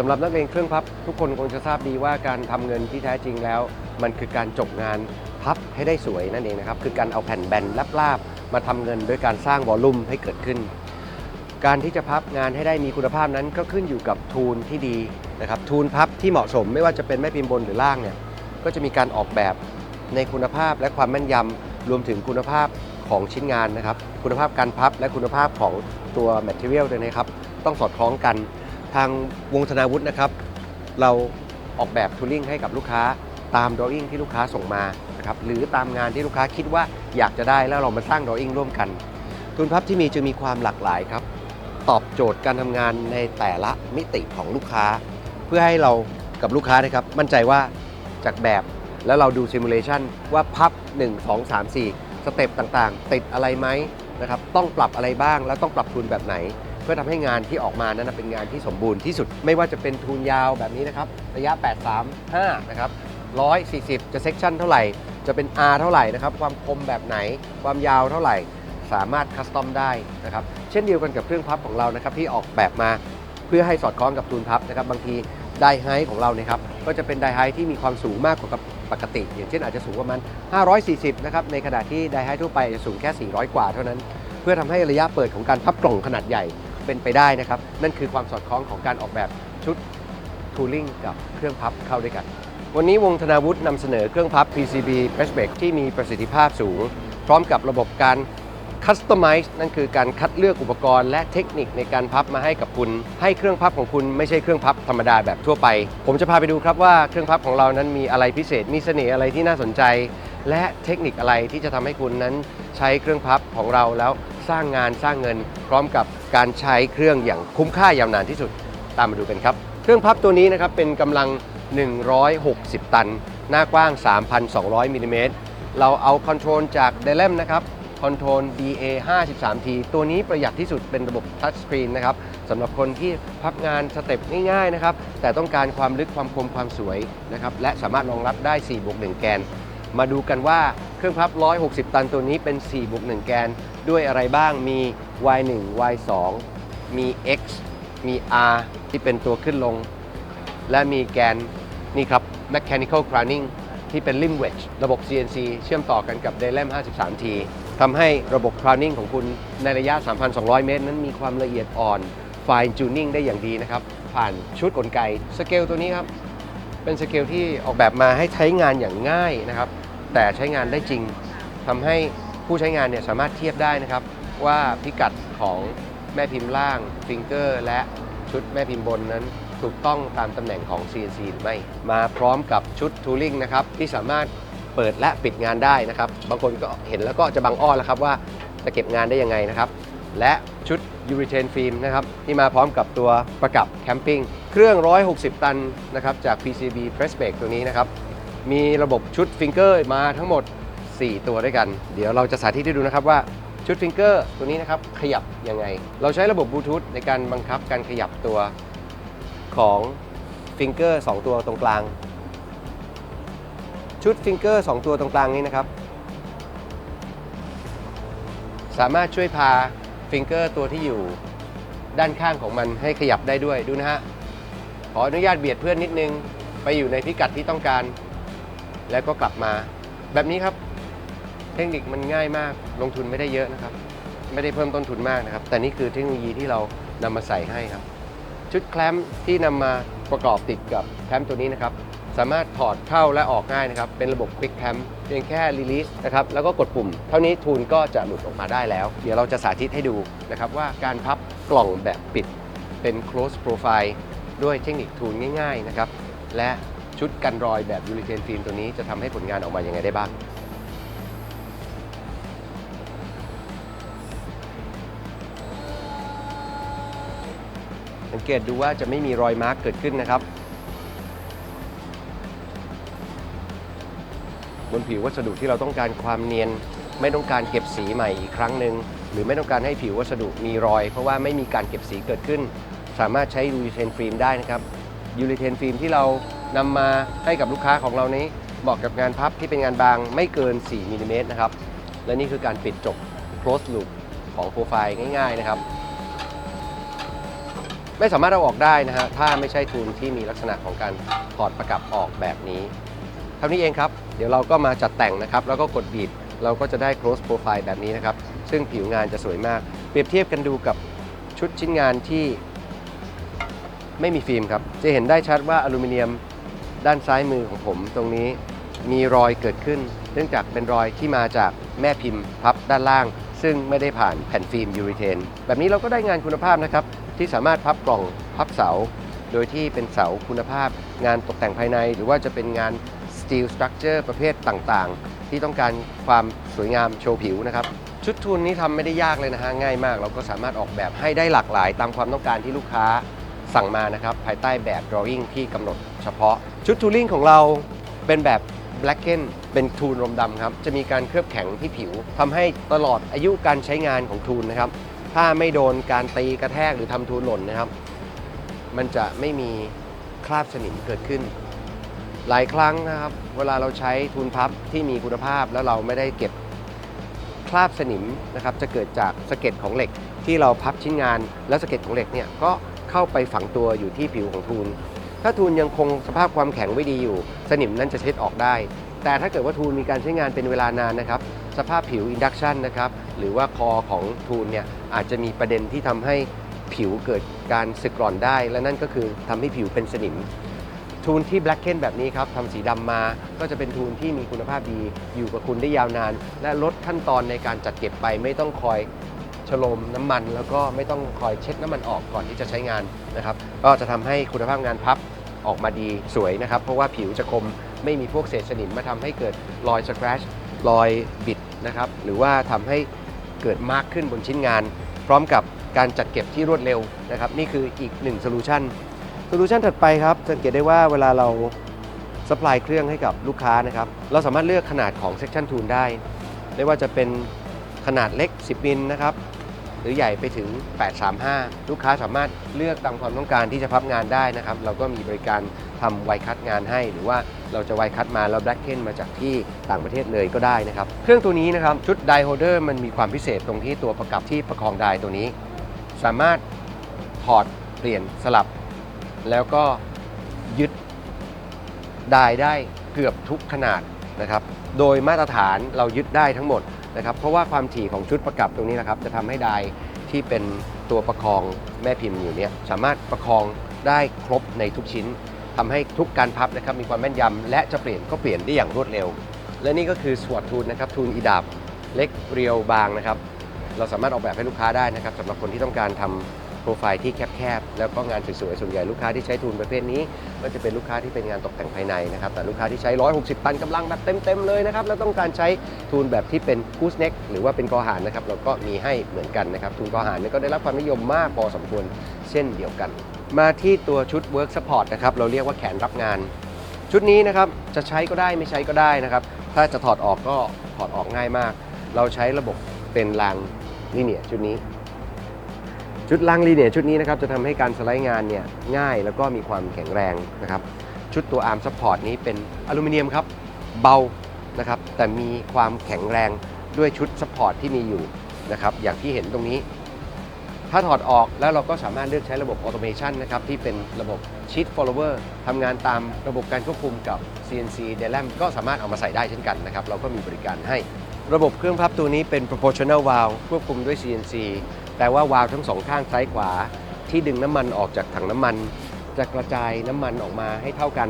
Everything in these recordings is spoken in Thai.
สำหรับนักเรียนเครื่องพับทุกคนคงจะทราบดีว่าการทำเงินที่แท้จริงแล้ว มันคือการจบงานพับให้ได้สวยนั่นเองนะครับ คือการเอาแผ่นแบนลาบๆมาทำเงินโดยการสร้างวอลลุ่มให้เกิดขึ้น การที่จะพับงานให้ได้มีคุณภาพนั้นก็ขึ้นอยู่กับทูลที่ดีนะครับทูลพับที่เหมาะสมไม่ว่าจะเป็นแม่พิมพ์บนหรือล่างเนี่ยก็จะมีการออกแบบในคุณภาพและความแม่นยำรวมถึงคุณภาพของชิ้นงานนะครับ คุณภาพการพับและคุณภาพของตัว material ด้วยนะครับ ต้องสอดคล้องกัน ทางวงธนาวุฒินะครับ เราออกแบบทูลิ่งให้กับลูกค้าตามดรอ i ิ g ที่ลูกค้าส่งมานะครับหรือตามงานที่ลูกค้าคิดว่าอยากจะได้แล้วเรามาสร้างดรอ i ิ g ร่วมกันทุนพับที่มีจึงมีความหลากหลายครับ ตอบโจทย์การทำงานในแต่ละมิติของลูกค้า เพื่อให้เรากับลูกค้านะครับ มั่นใจว่าจากแบบแล้วเราดูซิมูเลชันว่าพับ 1 2 3 4 สเต็ปต่างๆ ติดอะไรไหมนะครับต้องปรับอะไรบ้างแล้วต้องปรับทุนแบบไหน พื่อทำให้งานที่ออกมานั้นเป็นงานที่สมบูรณ์ที่สุด ไม่ว่าจะเป็นทูนยาวแบบนี้นะครับ ระยะ 835 นะครับ 140 จะเซกชันเท่าไหร่ จะเป็น R เท่าไหร่นะครับ ความคมแบบไหน ความยาวเท่าไหร่ สามารถคัสตอมได้นะครับ เช่นเดียวกันกับเครื่องพับของเรานะครับที่ออกแบบมาเพื่อให้สอดคล้องกับทูนพับนะครับ บางทีไดไฮของเรานี่ยครับ ก็จะเป็นไดไฮที่มีความสูงมากกว่าปกติ อย่างเช่นอาจจะสูงประมาณ 540 นะครับ ในขณะที่ไดไฮทั่วไปจะสูงแค่ 400 กว่าเท่านั้น เพื่อทำให้ระยะเปิดของการพับกล่องขนาดใหญ่ เป็นไปได้นะครับ นั่นคือความสอดคล้องของการออกแบบชุดทูลิ่งกับเครื่องพับเข้าด้วยกัน วันนี้วงธนาวุฒินำเสนอเครื่องพับ PCB Press Brake ที่มีประสิทธิภาพสูง พร้อมกับระบบการ Customize นั่นคือการคัดเลือกอุปกรณ์และเทคนิคในการพับมาให้กับคุณ ให้เครื่องพับของคุณไม่ใช่เครื่องพับธรรมดาแบบทั่วไป ผมจะพาไปดูครับว่าเครื่องพับของเรานั้นมีอะไรพิเศษ มีเสน่ห์อะไรที่น่าสนใจ และเทคนิคอะไรที่จะทำให้คุณนั้นใช้เครื่องพับของเราแล้ว สร้างงานสร้างเงิน พร้อมกับการใช้เครื่องอย่างคุ้มค่ายาวนานที่สุดตามมาดูกันครับ เครื่องพับตัวนี้นะครับเป็นกำลัง 160 ตัน หน้ากว้าง 3,200มิลลิเมตรเราเอาคอนโทรลจากเดล m นะครับคอนโทรล DA 53T ตัวนี้ประหยัดที่สุดเป็นระบบทัชสกรีนนะครับสำหรับคนที่พับงานสเต็ปง่ายๆนะครับแต่ต้องการความลึกความคมความสวยนะครับและสามารถรองรับได้4บวก1แกน มาดูกันว่า เครื่องพับ 160 ตันตัวนี้เป็น 4บวก1แกน ด้วยอะไรบ้างมี Y1 Y2 มี X มี R ที่เป็นตัวขึ้นลง และมีแกนนี่ครับ mechanical crowning ที่เป็น limb wedge ระบบ CNC เชื่อมต่อกันกับ d e l e m 53T ทำให้ระบบ crowning ของคุณในระยะ 3,200 เมตร นั้นมีความละเอียดอ่อน fine tuning ได้อย่างดีนะครับ ผ่านชุดกลไกสเกลตัวนี้ครับ เป็นสเกลที่ออกแบบมาให้ใช้งานอย่างง่ายนะครับ แต่ใช้งานได้จริงทำให้ผู้ใช้งานเนี่ยสามารถเทียบได้นะครับ ว่าพิกัดของแม่พิมพ์ล่างฟิงเกอร์ และชุดแม่พิมพ์บนนั้นถูกต้องตามตำแหน่งของ CNC หรือไม่ มาพร้อมกับชุด tooling นะครับที่สามารถเปิดและปิดงานได้นะครับ บางคนก็เห็นแล้วก็จะบังอ้อแล้วครับว่าจะเก็บงานได้ยังไงนะครับ และชุดยูริเทนฟิล์มนะครับที่มาพร้อมกับตัวประกับแคมปิ้งเครื่อง 160 ตันนะครับจาก PCB Press Brake ตัวนี้นะครับ มีระบบชุดฟิงเกอร์มาทั้งหมด 4 ตัวด้วยกัน เดี๋ยวเราจะสาธิตให้ดูนะครับว่าชุดฟิงเกอร์ตัวนี้นะครับขยับยังไง เราใช้ระบบบลูทูธในการบังคับการขยับตัวของฟิงเกอร์2ตัวตรงกลาง ชุดฟิงเกอร์2ตัวตรงกลางนี้นะครับ สามารถช่วยพาฟิงเกอร์ตัวที่อยู่ด้านข้างของมันให้ขยับได้ด้วยดูนะฮะขออนุญาตเบียดเพื่อนนิดนึง ไปอยู่ในพิกัดที่ต้องการ แล้วก็กลับมาแบบนี้ครับ เทคนิคมันง่ายมากลงทุนไม่ได้เยอะนะครับ ไม่ได้เพิ่มต้นทุนมากนะครับ แต่นี่คือเทคโนโลยีที่เรานำมาใส่ให้ครับ ชุดแคลมป์ที่นำมาประกอบติดกับแคมป์ตัวนี้นะครับ สามารถถอดเข้าและออกง่ายนะครับ เป็นระบบ Quick Clamp เพียงแค่ Release นะครับแล้วก็กดปุ่ม เท่านี้ทูนก็จะหลุดออกมาได้แล้ว เดี๋ยวเราจะสาธิตให้ดูนะครับว่าการพับกล่องแบบปิดเป็น close profile ด้วยเทคนิคทูนง่าย ๆ นะครับ และ ชุดกันรอยแบบยูริเทนฟิล์มตัวนี้จะทำให้ผลงานออกมายังไงได้บ้างสังเกตดูว่าจะไม่มีรอยมาร์กเกิดขึ้นนะครับ บนผิววัสดุที่เราต้องการความเนียน ไม่ต้องการเก็บสีใหม่อีกครั้งหนึ่งหรือไม่ต้องการให้ผิววัสดุมีรอย เพราะว่าไม่มีการเก็บสีเกิดขึ้น สามารถใช้ยูริเทนฟิล์มได้นะครับยูริเทนฟิล์มที่เรา นำมาให้กับลูกค้าของเรานี้เหมาะกับงานพับที่เป็นงานบางไม่เกิน 4มิลลิเมตรนะครับ และนี่คือการปิดจบ close loop ของโปรไฟล์ง่าย ๆนะครับ ไม่สามารถเอาออกได้นะฮะถ้าไม่ใช่ทูลที่มีลักษณะของการถอดประกับออกแบบนี้เท่านี้เองครับ เดี๋ยวเราก็มาจัดแต่งนะครับ แล้วก็กดบีบเราก็จะได้ close profile แบบนี้นะครับ ซึ่งผิวงานจะสวยมาก เปรียบเทียบกันดูกับชุดชิ้นงานที่ไม่มีฟิล์มครับ จะเห็นได้ชัดว่าอลูมิเนียม ด้านซ้ายมือของผมตรงนี้มีรอยเกิดขึ้น เนื่องจากเป็นรอยที่มาจากแม่พิมพ์พับด้านล่าง ซึ่งไม่ได้ผ่านแผ่นฟิล์มยูริเทน แบบนี้เราก็ได้งานคุณภาพนะครับ ที่สามารถพับกล่องพับเสา โดยที่เป็นเสาคุณภาพ งานตกแต่งภายใน หรือว่าจะเป็นงาน steel structure ประเภทต่างๆ ที่ต้องการความสวยงามโชว์ผิวนะครับชุดทุนนี้ทำไม่ได้ยากเลยนะฮะง่ายมาก เราก็สามารถออกแบบให้ได้หลากหลาย ตามความต้องการที่ลูกค้าสั่งมานะครับภายใต้แบบ drawing ที่กำหนด เฉพาะ ชุดทูลิ่งของเราเป็นแบบ blacken เป็นทูนรมดำครับ จะมีการเคลือบแข็งที่ผิวทำให้ตลอดอายุการใช้งานของทูนนะครับ ถ้าไม่โดนการตีกระแทกหรือทำทูนหล่นนะครับ มันจะไม่มีคราบสนิมเกิดขึ้น หลายครั้งนะครับ เวลาเราใช้ทูนพับที่มีคุณภาพแล้วเราไม่ได้เก็บคราบสนิมนะครับ จะเกิดจากสะเก็ดของเหล็กที่เราพับชิ้นงาน แล้วสะเก็ดของเหล็กเนี่ยก็เข้าไปฝังตัวอยู่ที่ผิวของทูน ถ้าทูนยังคงสภาพความแข็งไว้ดีอยู่ สนิมนั้นจะเช็ดออกได้ แต่ถ้าเกิดว่าทูนมีการใช้งานเป็นเวลานานนะครับสภาพผิวอินดักชันนะครับหรือว่าคอของทูนเนี่ยอาจจะมีประเด็นที่ทำให้ผิวเกิดการสึกกร่อนได้ และนั่นก็คือทำให้ผิวเป็นสนิมทูนที่ Black เ n แบบนี้ครับทำสีดำมาก็จะเป็นทูนที่มีคุณภาพดี อยู่กับคุณได้ยาวนาน และลดขั้นตอนในการจัดเก็บไปไม่ต้องคอย ฉโลมน้ำมัน แล้วก็ไม่ต้องคอยเช็ดน้ำมันออกก่อนที่จะใช้งานนะครับ ก็จะทำให้คุณภาพงานพับออกมาดีสวยนะครับ เพราะว่าผิวจะคมไม่มีพวกเศษสนิมมาทำให้เกิดรอยสครัชรอยบิดนะครับหรือว่าทำให้เกิดมากขึ้นบนชิ้นงาน พร้อมกับการจัดเก็บที่รวดเร็วนะครับ นี่คืออีกหนึ่งโซลูชันโซลูชันถัดไปครับสังเกตได้ว่าเวลาเราสป라이เครื่องให้กับลูกค้านะครับเราสามารถเลือกขนาดของ Section Tool ได้ ไม่ว่าจะเป็นขนาดเล็ก 10 มิลนะครับ หรือใหญ่ไปถึง 835 ลูกค้าสามารถเลือกตามความต้องการที่จะพับงานได้นะครับ เราก็มีบริการทำไวคัตงานให้ หรือว่าเราจะไวคัตมาแล้วแบล็กเคนมาจากที่ต่างประเทศเลยก็ได้นะครับ เครื่องตัวนี้นะครับ ชุดไดโฮเดอร์มันมีความพิเศษตรงที่ตัวประกับที่ประคองไดตัวนี้ สามารถถอดเปลี่ยนสลับ แล้วก็ยึดไดได้เกือบทุกขนาดนะครับ โดยมาตรฐานเรายึดได้ทั้งหมด นะครับเพราะว่าความถี่ของชุดประกับตรงนี้นะครับจะทำให้ไดที่เป็นตัวประคองแม่พิมพ์อยู่เนี่ยสามารถประคองได้ครบในทุกชิ้นทำให้ทุกการพับนะครับมีความแม่นยำและจะเปลี่ยนก็เปลี่ยนได้อย่างรวดเร็ว และนี่ก็คือสวอตทูนนะครับทูนอีดาบเล็กเรียวบางนะครับเราสามารถออกแบบให้ลูกค้าได้นะครับสำหรับคนที่ต้องการทำ โปรไฟล์ที่แคบๆ แล้วก็งานสวยๆ ส่วนใหญ่ลูกค้าที่ใช้ทุนประเภทนี้ ก็จะเป็นลูกค้าที่เป็นงานตกแต่งภายในนะครับ แต่ลูกค้าที่ใช้ 160 ตันกำลังแบบเต็มๆ เลยนะครับ แล้วต้องการใช้ทุนแบบที่เป็นกูสเน็กหรือว่าเป็นกอหารนะครับ เราก็มีให้เหมือนกันนะครับ ทุนกอหารเนี่ยก็ได้รับความนิยมมากพอสมควรเช่นเดียวกัน มาที่ตัวชุด Work Support นะครับ เราเรียกว่าแขนรับงาน ชุดนี้นะครับจะใช้ก็ได้ไม่ใช้ก็ได้นะครับ ถ้าจะถอดออกก็ถอดออกง่ายมาก เราใช้ระบบเป็นรางลีเนียชุดนี้ ชุดรางลีเนียชุดนี้นะครับจะทำให้การสไลด์งานเนี่ยง่ายแล้วก็มีความแข็งแรงนะครับชุดตัวอาร์มซัพพอร์ตนี้เป็นอลูมิเนียมครับเบานะครับแต่มีความแข็งแรงด้วยชุดซัพพอร์ตที่มีอยู่นะครับอย่างที่เห็นตรงนี้ ถ้าถอดออกแล้วเราก็สามารถเลือกใช้ระบบออโตเมชันนะครับที่เป็นระบบ Sheet Follower ทำงานตามระบบการควบคุมกับ CNC d e l a m ก็สามารถเอามาใส่ได้เช่นกันนะครับเราก็มีบริการให้ ระบบเครื่องพับตัวนี้เป็น proportional valve ควบคุมด้วย CNC แปลว่าวาล์วทั้งสองข้างซ้ายขวา ที่ดึงน้ำมันออกจากถังน้ำมัน จะกระจายน้ำมันออกมาให้เท่ากัน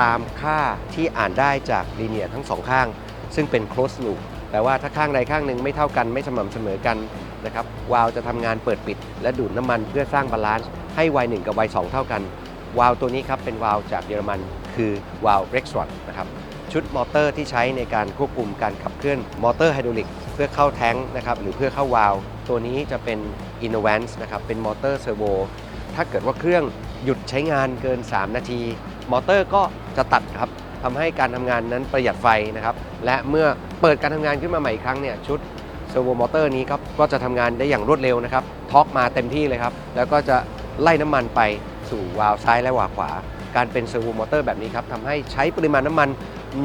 ตามค่าที่อ่านได้จากลีเนียทั้งสองข้าง ซึ่งเป็น close loop แปลว่าถ้าข้างใดข้างหนึ่งไม่เท่ากันไม่สม่ำเสมอกันนะครับวาล์วจะทำงานเปิดปิด และดูดน้ำมันเพื่อสร้างบาลานซ์ให้ Y1 กับ Y2 เท่ากัน วาล์วตัวนี้ครับเป็นวาล์วจากเยอรมัน คือวาล์ว Rexroth นะครับชุดมอเตอร์ที่ใช้ในการควบคุมการขับเคลื่อนมอเตอร์ไฮดรอลิกเพื่อเข้าแท้งนะครับหรือเพื่อเข้าวาล์ว ตัวนี้จะเป็น Innovance นะครับ เป็นมอเตอร์เซอร์โว ถ้าเกิดว่าเครื่องหยุดใช้งานเกิน 3 นาที มอเตอร์ก็จะตัดครับทำให้การทำงานนั้นประหยัดไฟนะครับ และเมื่อเปิดการทำงานขึ้นมาใหม่อีกครั้งเนี่ยชุดเซอร์โวมอเตอร์นี้ครับก็จะทำงานได้อย่างรวดเร็วนะครับท็อกมาเต็มที่เลยครับ แล้วก็จะไล่น้ำมันไปสู่วาล์วซ้ายและวาล์วขวา การเป็นเซอร์โวมอเตอร์แบบนี้ครับทำให้ใช้ปริมาณน้ำมัน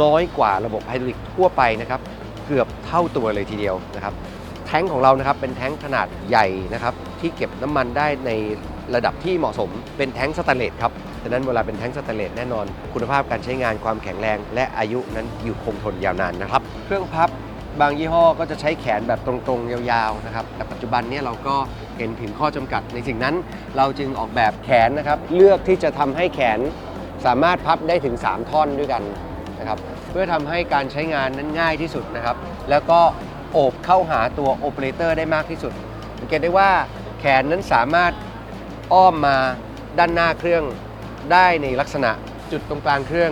น้อยกว่าระบบไฮดรอลิกทั่วไปนะครับเกือบเท่าตัวเลยทีเดียวนะครับ แท้งของเรานะครับเป็นแท้งขนาดใหญ่นะครับที่เก็บน้ำมันได้ในระดับที่เหมาะสมเป็นแท้งสแตนเลสครับดังนั้นเวลาเป็นแท้งสแตนเลสแน่นอน คุณภาพการใช้งานความแข็งแรง และอายุนั้นอยู่คงทนยาวนานนะครับ เครื่องพับบางยี่ห้อก็จะใช้แขนแบบตรงๆ ยาวๆนะครับแต่ปัจจุบันนี้เราก็เห็นถึงข้อจำกัด ในสิ่งนั้นเราจึงออกแบบแขนนะครับ เลือกที่จะทำให้แขนสามารถพับได้ถึง 3 ท่อนด้วยกันนะครับเพื่อทำให้การใช้งานนั้นง่ายที่สุดนะครับ แล้วก็ โอบเข้าหาตัวโอเปอเรเตอร์ได้มากที่สุด สังเกตได้ว่าแขนนั้นสามารถอ้อมมาด้านหน้าเครื่องได้ในลักษณะจุดตรงกลางเครื่อง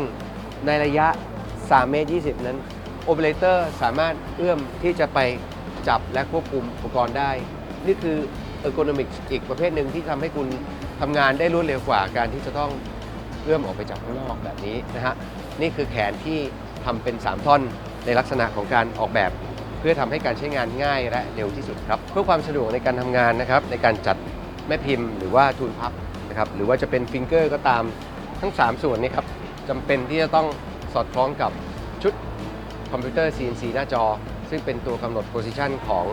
ในระยะ 3 เมตร 20 นั้นโอเปอเรเตอร์สามารถเอื้อมที่จะไปจับและควบคุมอุปกรณ์ได้ นี่คือเออร์โกนอมิกอีกประเภทหนึ่งที่ทำให้คุณทำงานได้รวดเร็วกว่าการที่จะต้องเอื้อมออกไปจับข้างนอกแบบนี้นะฮะ นี่คือแขนที่ทำเป็น 3 ท่อนในลักษณะของการออกแบบ พื่อทำให้การใช้งานง่ายและเร็วที่สุดครับ เพื่อความสะดวกในการทำงานนะครับ ในการจัดแม่พิมพ์หรือว่าทูลพับนะครับหรือว่าจะเป็นฟิงเกอร์ก็ตามทั้ง 3 ส่วนนี้ครับจำเป็นที่จะต้องสอดคล้องกับชุดคอมพิวเตอร์ CNC หน้าจอ ซึ่งเป็นตัวกำหนดโพซิชันของ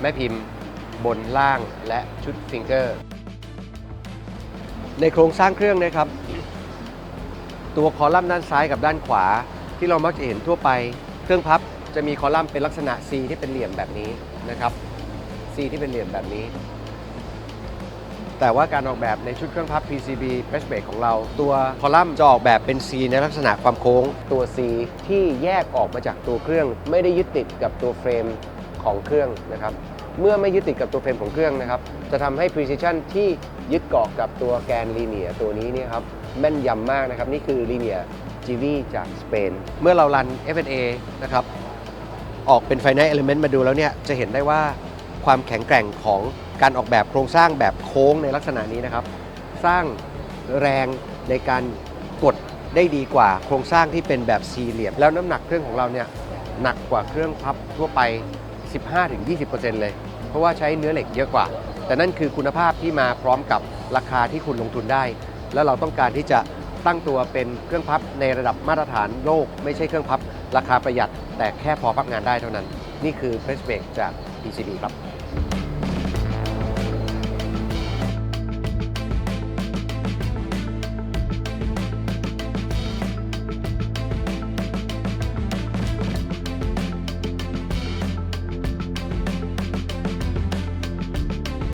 แม่พิมพ์บนล่างและชุดฟิงเกอร์ ในโครงสร้างเครื่องนะครับ ตัวคอลัมน์ด้านซ้ายกับด้านขวา ที่เรามักจะเห็นทั่วไป เครื่องพับ จะมีคอลัมน์เป็นลักษณะ C ที่เป็นเหลี่ยมแบบนี้นะครับ C ที่เป็นเหลี่ยมแบบนี้ แต่ว่าการออกแบบในชุดเครื่องพับ PCB Press Brake ของเรา ตัวคอลัมน์จะออกแบบเป็น C ในลักษณะความโค้งตัว C ที่แยกออกมาจากตัวเครื่อง ไม่ได้ยึดติดกับตัวเฟรมของเครื่องนะครับ เมื่อไม่ยึดติดกับตัวเฟรมของเครื่องนะครับ จะทำให้ precision ที่ยึดเกาะกับตัวแกนลีเนียตัวนี้เนี่ยครับแม่นยำมากนะครับ นี่คือลีเนีย GV จากสเปน เมื่อเรารัน F&A นะครับ ออกเป็น Finite Element มาดูแล้วเนี่ยจะเห็นได้ว่าความแข็งแกร่งของการออกแบบโครงสร้างแบบโค้งในลักษณะนี้นะครับ สร้างแรงในการกดได้ดีกว่าโครงสร้างที่เป็นแบบสี่เหลี่ยม แล้วน้ำหนักเครื่องของเราเนี่ยหนักกว่าเครื่องพับทั่วไป 15-20%เลย เพราะว่าใช้เนื้อเหล็กเยอะกว่า แต่นั่นคือคุณภาพที่มาพร้อมกับราคาที่คุณลงทุนได้ แล้วเราต้องการที่จะตั้งตัวเป็นเครื่องพับในระดับมาตรฐานโลก ไม่ใช่เครื่องพับราคาประหยัด แต่แค่พอพักงานได้เท่านั้น นี่คือเฟสเบรกจาก PCB ครับ